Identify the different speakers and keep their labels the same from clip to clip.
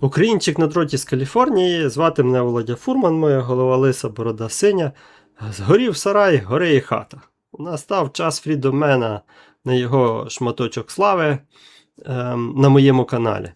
Speaker 1: Українчик на дроті з Каліфорнії, звати мене Володя Фурман, моя голова лиса, борода синя. Згорів сарай, гори і хата. Настав час фрідомена на його шматочок слави ем, на моєму каналі.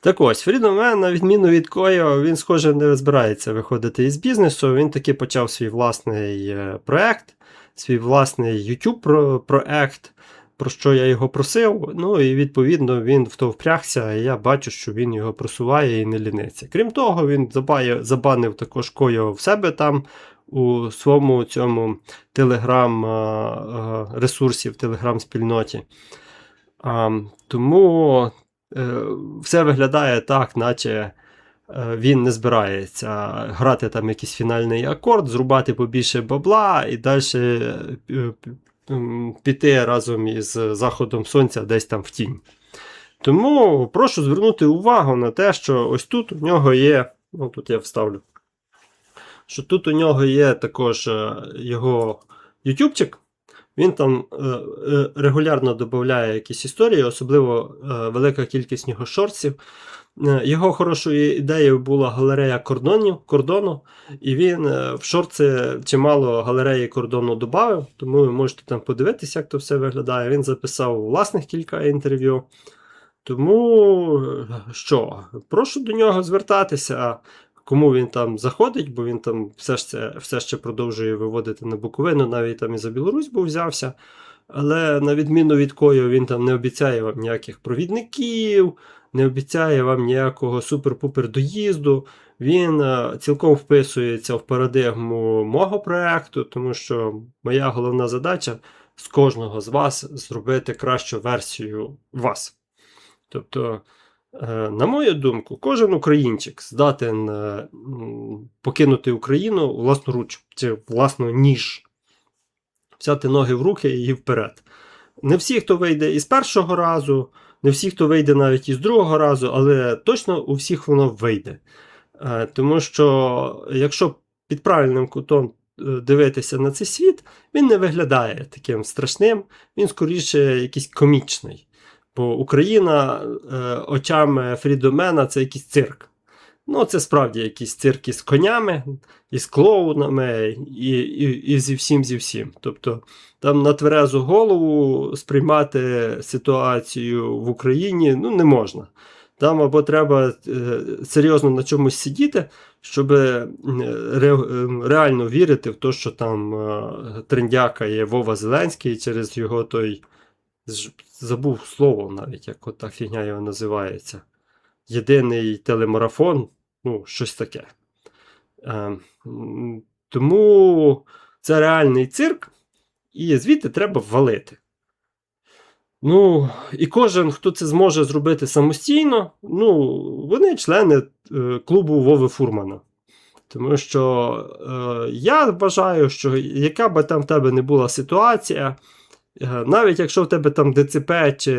Speaker 1: Так ось, Фрідомен, на відміну від Кою, він, схоже, не збирається виходити із бізнесу. Він таки почав свій власний е, проект, свій власний YouTube про- проект, про що я його просив. Ну і відповідно він в то впрягся, і я бачу, що він його просуває і не ліниться. Крім того, він забає- забанив також Кою в себе там у своєму цьому телеграм е, е, ресурсі, в телеграм-спільноті. Тому е, все виглядає так, наче е, він не збирається грати там якийсь фінальний акорд, зрубати побільше бабла і далі піти разом із заходом сонця десь там в тінь. Тому прошу звернути увагу на те, що ось тут у нього є. Ну, тут я вставлю. Що тут у нього є також е, його ютубчик. Він там е, е, регулярно додає якісь історії, особливо е, велика кількість його шортсів. Е, Його хорошою ідеєю була галерея кордонів, кордону, і він в шорти чимало галереї кордону додав, тому ви можете там подивитися, як то все виглядає. Він записав власних кілька інтерв'ю. Тому що, прошу до нього звертатися, кому він там заходить, бо він там все, ж все ще продовжує виводити на Буковину, навіть там і за Білорусь був взявся. Але на відміну від кою він там не обіцяє вам ніяких провідників, не обіцяє вам ніякого супер-пупер доїзду. Він е, цілком вписується в парадигму мого проекту, тому що моя головна задача з кожного з вас зробити кращу версію вас. Тобто, на мою думку, кожен українчик здатен е, покинути Україну власноруч чи власно ніж, взяти ноги в руки і вперед. Не всі, хто вийде із першого разу, не всі, хто вийде навіть із другого разу, але точно у всіх воно вийде. Е, Тому що, якщо під правильним кутом е, дивитися на цей світ, він не виглядає таким страшним, він скоріше якийсь комічний. Бо Україна е, очами Фрідомена це якийсь цирк. Ну, це справді якийсь цирк із конями, із клоунами, і, і, і зі всім зі всім. Тобто там на тверезу голову сприймати ситуацію в Україні ну, не можна. Там або треба е, серйозно на чомусь сидіти, щоб е, ре, е, реально вірити в те, що там е, трендяка є Вова Зеленський через його той. Забув слово навіть, як та фігня його називається. Єдиний телемарафон, ну, щось таке. Е, тому це реальний цирк, і звідти треба валити. Ну, і кожен, хто це зможе зробити самостійно, ну, вони члени е, клубу Вови Фурмана. Тому що е, я вважаю, що яка би там в тебе не була ситуація, навіть якщо в тебе там ДЦП чи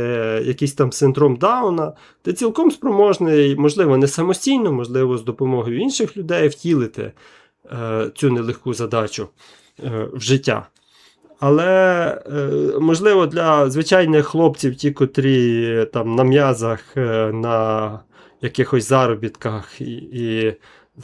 Speaker 1: якийсь там синдром Дауна, ти цілком спроможний, можливо, не самостійно, можливо, з допомогою інших людей втілити е, цю нелегку задачу е, в життя. Але, е, можливо, для звичайних хлопців, ті, котрі е, там на м'язах, е, на якихось заробітках і, і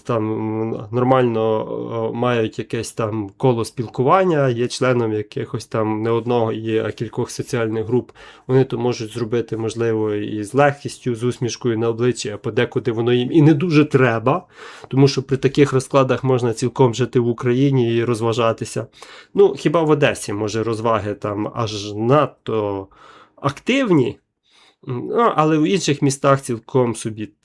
Speaker 1: там нормально мають якесь там коло спілкування, є членом якихось там не одного, а кількох соціальних груп, вони то можуть зробити, можливо, і з легкістю, з усмішкою на обличчі, а подекуди воно їм і не дуже треба, тому що при таких розкладах можна цілком жити в Україні і розважатися. Ну, хіба в Одесі, може, розваги там аж надто активні, але в інших містах цілком собі е,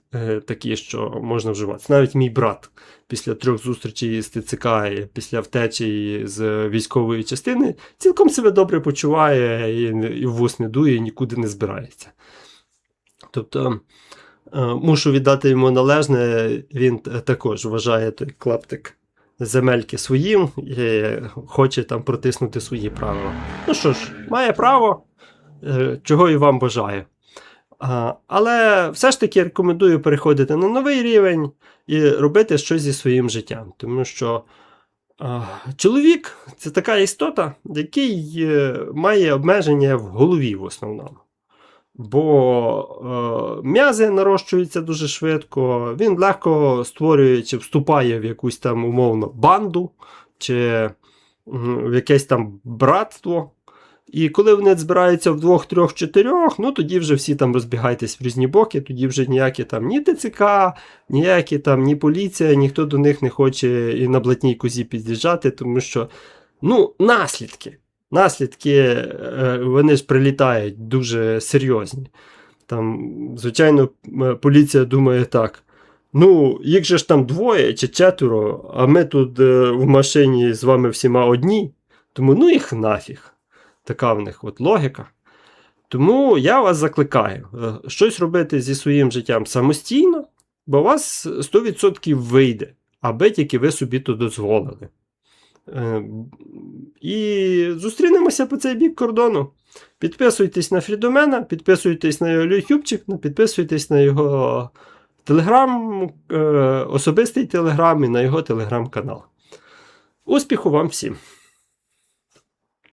Speaker 1: такі, що можна вживати. Навіть мій брат після трьох зустрічей з ТЦК після втечі з військової частини цілком себе добре почуває і, і в вус не дує, і нікуди не збирається. Тобто. е, Мушу віддати йому належне, він також вважає той клаптик земельки своїм і хоче там протиснути свої правила. Ну що ж, має право, е, чого і вам бажаю. Але все ж таки рекомендую переходити на новий рівень і робити щось зі своїм життям. Тому що чоловік це така істота, який е, має обмеження в голові в основному. Бо е, м'язи нарощуються дуже швидко, він легко створює чи вступає в якусь там умовно банду, чи в якесь там братство. І коли вони збираються в двох, трьох, чотирьох, ну тоді вже всі там розбігайтесь в різні боки, тоді вже ніякі там ні ТЦК, ніякі там ні поліція, ніхто до них не хоче і на блатній козі під'їжджати, тому що ну, наслідки. Наслідки е, вони ж прилітають дуже серйозні. Там, звичайно, е, поліція думає так. Ну, їх же ж там двоє чи четверо, а ми тут е, в машині з вами всіма одні. Тому ну їх нафіг. Така в них от логіка. Тому я вас закликаю е, щось робити зі своїм життям самостійно, бо у вас 100% вийде, аби тільки ви собі то дозволили. Е, І зустрінемося по цей бік кордону. Підписуйтесь на Фрідомена, підписуйтесь на його ютубчик, підписуйтесь на його телеграм, е, особистий телеграм і на його телеграм-канал. Успіху вам всім!